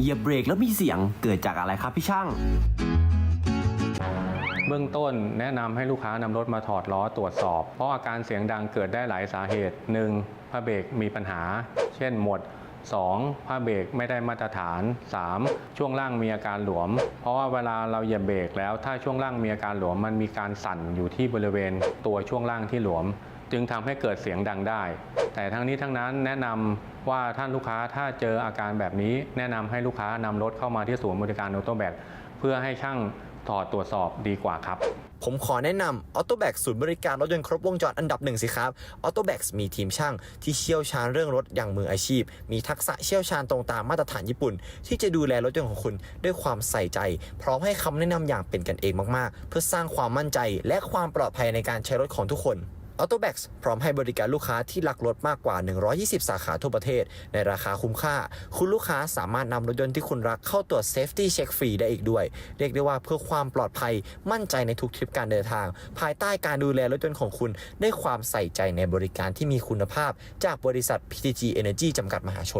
เหยียบเบรกแล้วมีเสียงเกิดจากอะไรครับพี่ช่าง เบื้องต้นแนะนำให้ลูกค้านำรถมาถอดล้อตรวจสอบ เพราะอาการเสียงดังเกิดได้หลายสาเหตุ 1. ผ้าเบรกมีปัญหา เช่นหมด 2. ผ้าเบรกไม่ได้มาตรฐาน 3. ช่วงล่างมีอาการหลวม เพราะว่าเวลาเราเหยียบเบรกแล้วถ้าช่วงล่างมีอาการหลวม มันมีการสั่นอยู่ที่บริเวณตัวช่วงล่างที่หลวม จึงทำให้เกิดเสียงดังได้ แต่ทั้งนี้ทั้งนั้นแนะนำ ว่าท่านลูกค้าถ้าเจออาการแบบนี้ แนะนำให้ลูกค้านำรถเข้ามาที่ศูนย์บริการออโต้แบกเพื่อให้ช่างถอดตรวจสอบดีกว่าครับผมขอแนะนำ a u t o b a c ศูนย์บริการรถยนต์ครบวงจรอันดับหนึ่งสิครับ a u t o b a c มีทีมช่างที่เชี่ยวชาญเรื่องรถอย่างมืออาชีพ มีทักษะเชี่ยวชาญตรงตามมาตรฐานญี่ปุ่น ที่จะดูแลรถยนต์ของคุณด้วยความใส่ใจ พร้อมให้คำแนะนำอย่างเป็นกันเองมาก ๆ เพื่อสร้างความมั่นใจและความปลอดภัยในการใช้รถของทุกคน a u t o b a x พร้อมให้บริการลูกค้าที่รักรถมากกว่า 120 สาขาทั่วประเทศ ในราคาคุ้มค่า คุณลูกค้าสามารถนำรถยนต์ที่คุณรักเข้าตรวจ Safety Check ฟรีได้อีกด้วย เรียกได้ว่าเพื่อความปลอดภัยมั่นใจในทุกทริปการเดินทาง ภายใต้การดูแลรถยนต์ของคุณด้วยความใส่ใจในบริการที่มีคุณภาพ จากบริษัท PTG Energy จำกัดมหาชน